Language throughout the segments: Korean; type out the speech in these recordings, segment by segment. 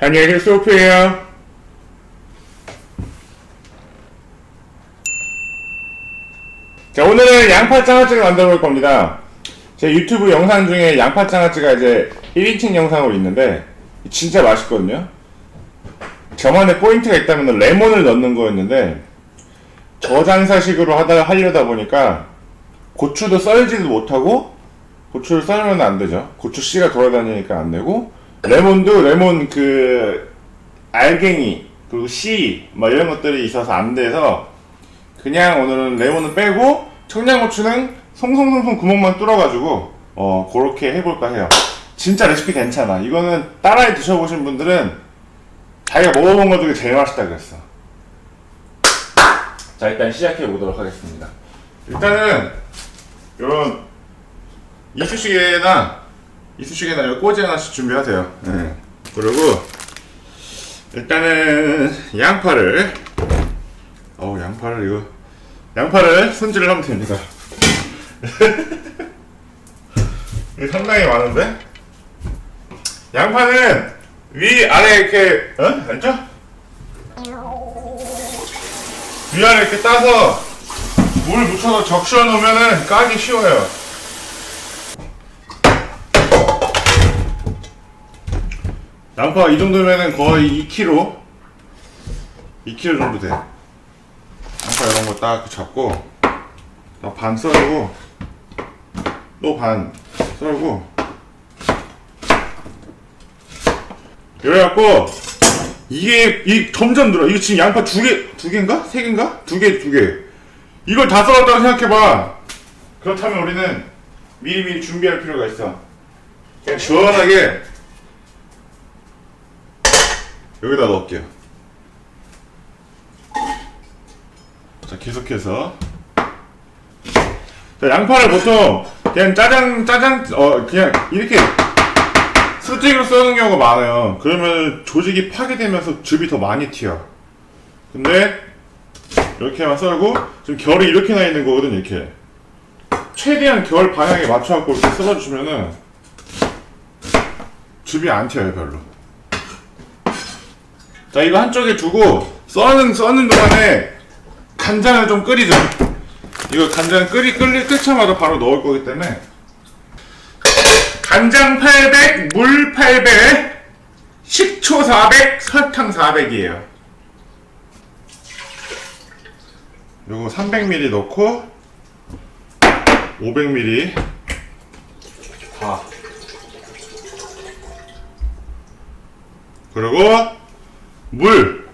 안녕히 소프예요. 자, 오늘은 양파 장아찌를 만들어 볼 겁니다. 제 유튜브 영상 중에 양파 장아찌가 이제 1인칭 영상으로 있는데, 진짜 맛있거든요? 저만의 포인트가 있다면 레몬을 넣는 거였는데, 저장사식으로 하다, 하려다 보니까, 고추도 썰지도 못하고, 고추를 썰면 안 되죠. 고추 씨가 돌아다니니까 안 되고, 레몬도 레몬 그, 알갱이, 그리고 씨, 뭐 이런 것들이 있어서 안 돼서, 그냥 오늘은 레몬은 빼고 청양고추는 송송송송 구멍만 뚫어가지고 어 그렇게 해볼까 해요. 진짜 레시피 괜찮아. 이거는 따라해 드셔보신 분들은 자기가 먹어본 것 중에 제일 맛있다 그랬어. 자 일단 시작해 보도록 하겠습니다. 일단은 이런 이쑤시개나 이쑤시개나 이 꼬지 하나씩 준비하세요. 네. 그리고 일단은 양파를 어우 양파를 이거 양파를 손질을 하면 됩니다. 이게 상당히 많은데 양파는 위 아래 이렇게 어 알죠? 위 아래 이렇게 따서 물 묻혀서 적셔 놓으면은 까기 쉬워요. 양파 이 정도면은 거의 2kg 2kg 정도 돼. 양파 이런 거 딱 잡고 반 썰고 또 반 썰고. 이래갖고 이게 이 점점 늘어. 이거 지금 양파 두 개 두 개인가? 세 개인가? 두개 두 개. 이걸 다 썰었다고 생각해봐. 그렇다면 우리는 미리미리 준비할 필요가 있어. 그냥 시원하게 여기다 넣을게요 자 계속해서 자, 양파를 보통 그냥 짜장 짜장 어 그냥 이렇게 스틱으로 써는 경우가 많아요. 그러면 조직이 파괴되면서 즙이 더 많이 튀어. 근데 이렇게만 썰고 지금 결이 이렇게 나 있는 거거든 이렇게. 최대한 결 방향에 맞춰갖고 이렇게 썰어주시면은 즙이 안 튀어요 별로. 자 이거 한쪽에 두고 써는 써는 동안에 간장을 좀 끓이죠. 이거 간장 끓이 끓리 끓자마자 바로 넣을 거기 때문에 간장 800, 물 800, 식초 400, 설탕 400이에요. 요거 300ml 넣고 500ml 다. 그리고 물.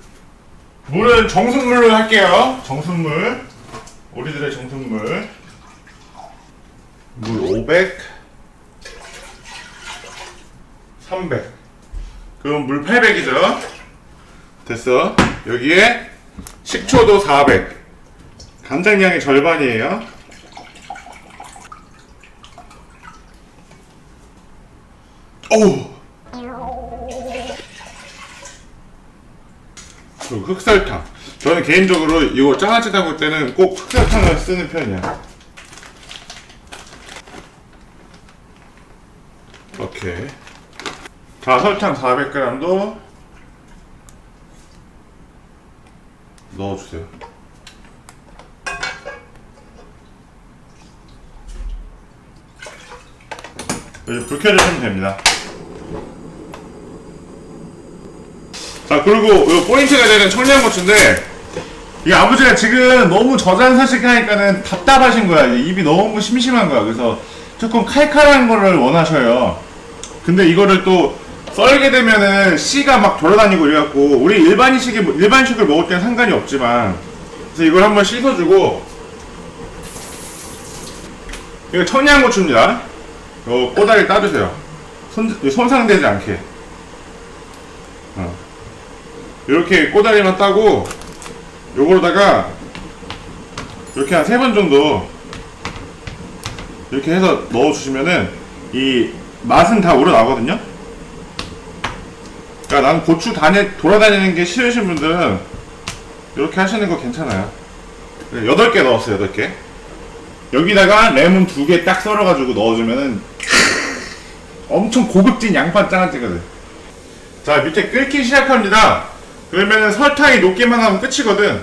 물은 정수물로 할게요. 정수물. 우리들의 정수물. 물 500. 300. 그럼 물 800이죠. 됐어. 여기에 식초도 400. 간장량의 절반이에요. 어우. 그리고 흑설탕. 저는 개인적으로 이거 장아찌 담글 때는 꼭 흑설탕을 쓰는 편이야. 오케이. 자, 설탕 400g도 넣어주세요. 이제 불 켜주시면 됩니다. 자, 그리고 요 포인트가 되는 청양고추인데, 이 아버지가 지금 너무 저장사식 하니까는 답답하신 거야. 입이 너무 심심한 거야. 그래서 조금 칼칼한 거를 원하셔요. 근데 이거를 또 썰게 되면은 씨가 막 돌아다니고 이래갖고 우리 일반식이 일반식을 먹을 때는 상관이 없지만 그래서 이걸 한번 씻어주고 이거 청양고추입니다. 요 꼬다리 따주세요. 손 손상되지 않게. 어. 이렇게 꼬다리만 따고 요거로다가 이렇게 한 세 번 정도 이렇게 해서 넣어주시면은 이 맛은 다 우러나거든요. 그러니까 난 고추 단에 돌아다니는 게 싫으신 분들은 이렇게 하시는 거 괜찮아요. 8개 넣었어요, 8개. 여기다가 레몬 두 개 딱 썰어가지고 넣어주면은 엄청 고급진 양파 장아찌거든. 자 밑에 끓기 시작합니다 그러면은 설탕이 녹기만 하면 끝이거든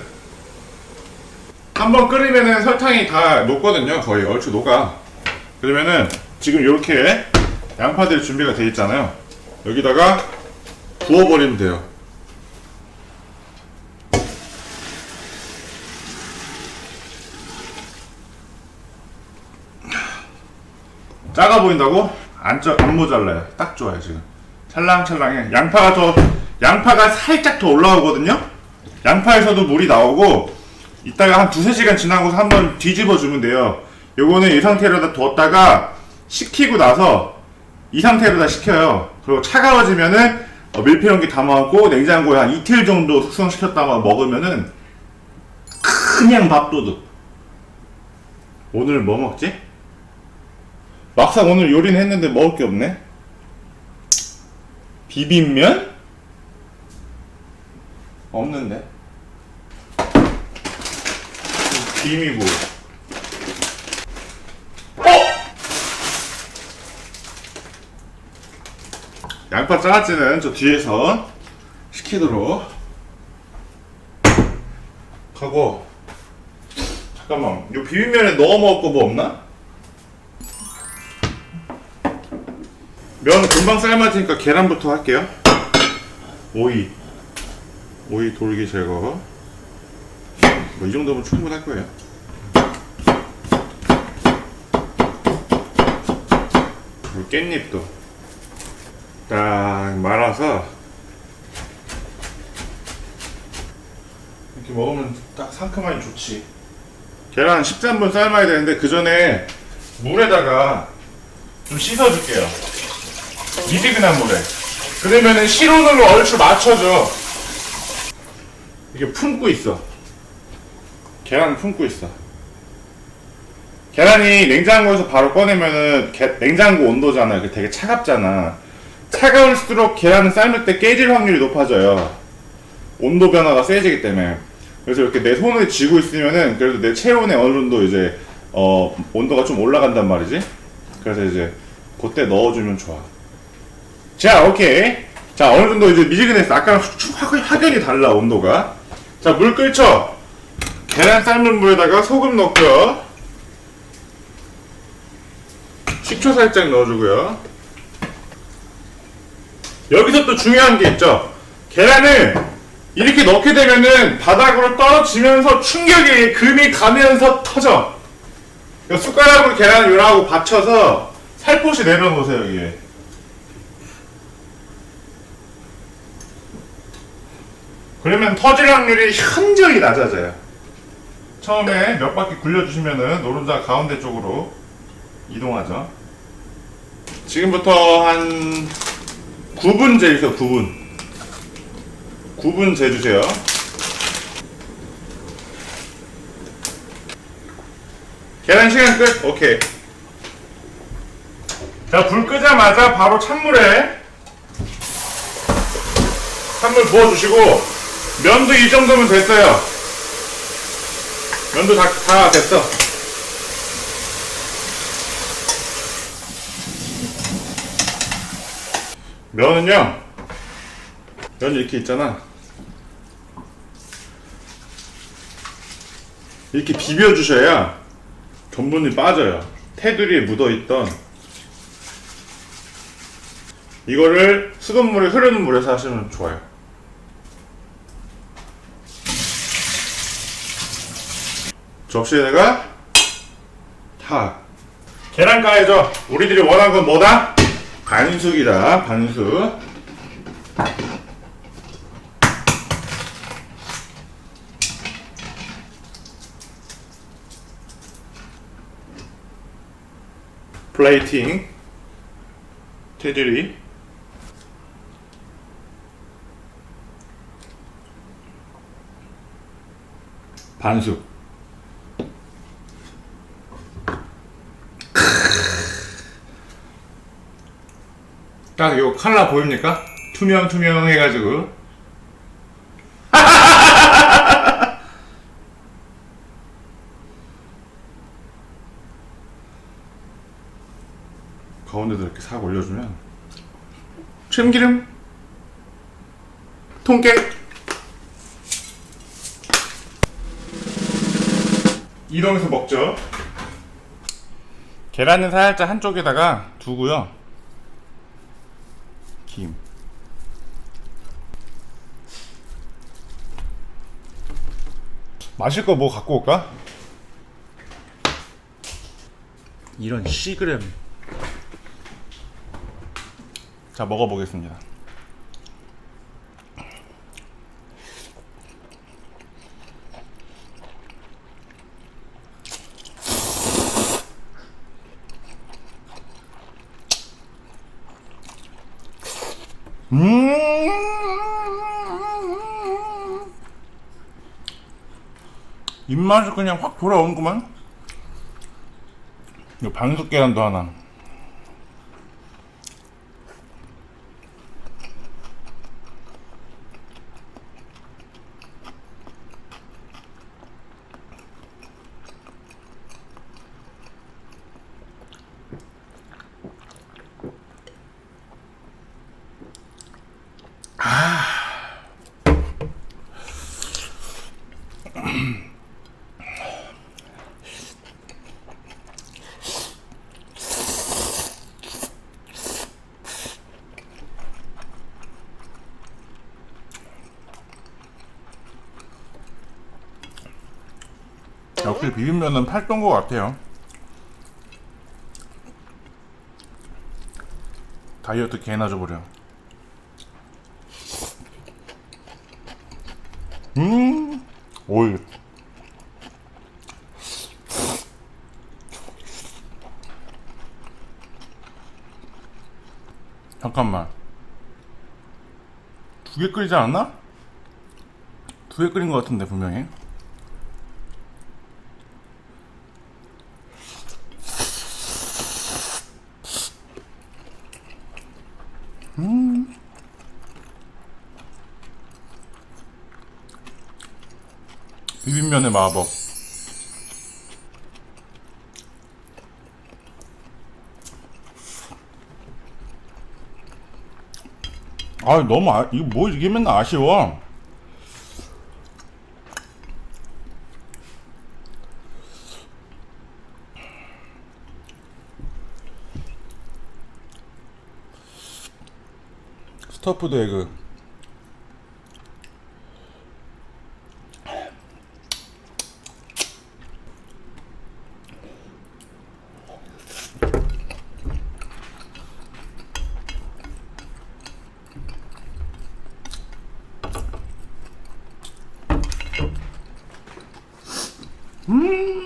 한번 끓이면은 설탕이 다 녹거든요 거의 얼추 녹아 그러면은 지금 이렇게 양파들 준비가 돼 있잖아요 여기다가 부어버리면 돼요 작아 보인다고? 안, 짜, 안 모자라요. 딱 좋아요, 지금. 찰랑찰랑해. 양파가 더, 양파가 살짝 더 올라오거든요? 양파에서도 물이 나오고, 이따가 한 두세 시간 지나고서 한번 뒤집어 주면 돼요. 요거는 이 상태로다 뒀다가 식히고 나서 이 상태로다 식혀요. 그리고 차가워지면은 어, 밀폐용기 담아갖고 냉장고에 한 이틀 정도 숙성시켰다가 먹으면은 그냥 밥도둑. 오늘 뭐 먹지? 막상 오늘 요리는 했는데 먹을 게 없네. 비빔면? 없는데. 김이고. 어? 양파 장아찌는 저 뒤에서 시키도록 하고 잠깐만 요 비빔면에 넣어 먹을 거 뭐 없나? 면 금방 삶아지니까 계란부터 할게요. 오이. 오이 돌기 제거. 뭐 이 정도면 충분할 거예요. 깻잎도 딱 말아서 이렇게 먹으면 딱 상큼하니 좋지. 계란 13분 삶아야 되는데 그 전에 물에다가 좀 씻어줄게요. 미지근한 물에. 그러면은 실온으로 얼추 맞춰줘. 이게 품고 있어. 계란 품고 있어. 계란이 냉장고에서 바로 꺼내면은 게- 냉장고 온도잖아. 그 되게 차갑잖아. 차가울수록 계란을 삶을 때 깨질 확률이 높아져요. 온도 변화가 세지기 때문에. 그래서 이렇게 내 손을 쥐고 있으면은 그래도 내 체온에 어느 정도 이제 어 온도가 좀 올라간단 말이지. 그래서 이제 그때 넣어주면 좋아. 자, 오케이. 자, 어느 정도 이제 미지근했어. 아까랑 확연히 달라, 온도가. 자, 물 끓죠? 계란 삶은 물에다가 소금 넣고요. 식초 살짝 넣어주고요. 여기서 또 중요한 게 있죠. 계란을 이렇게 넣게 되면은 바닥으로 떨어지면서 충격이 금이 가면서 터져. 숟가락으로 계란을 요랑하고 받쳐서 살포시 내려놓으세요, 여기에. 그러면 터질 확률이 현저히 낮아져요. 처음에 몇 바퀴 굴려주시면은 노른자 가운데 쪽으로 이동하죠. 지금부터 한 9분 재주세요, 9분. 9분 재주세요. 계란 시간 끝. 오케이. 자, 불 끄자마자 바로 찬물에 찬물 부어주시고 면도 이 정도면 됐어요. 면도 다, 다 됐어. 면은요, 면 이렇게 있잖아. 이렇게 비벼주셔야 전분이 빠져요. 테두리에 묻어있던 이거를 수돗물에 흐르는 물에서 하시면 좋아요. 접시에다가 탁 계란 까야죠. 우리들이 원하는 건 뭐다? 반숙이다. 반숙. 플레이팅 테두리 반숙 딱 요 칼라 보입니까? 투명 투명 해가지고. 가운데도 이렇게 싹 올려주면. 참기름. 통깨. 이동해서 먹죠. 계란은 살짝 한쪽에다가 두고요 김 마실 거 뭐 갖고 올까? 이런 시그램. 자 먹어보겠습니다 음. 입맛이 그냥 확 돌아오는구만. 이거 반숙 계란도 하나 역시 비빔면은 팔던 것 같아요. 다이어트 개나 줘버려. 음 오이. 잠깐만. 두 개 끓이지 않았나? 두 개 끓인 것 같은데 분명히 비빔면의 마법. 아 너무 아, 이거 뭐 이게 맨날 아쉬워. 스토프드 에그. 음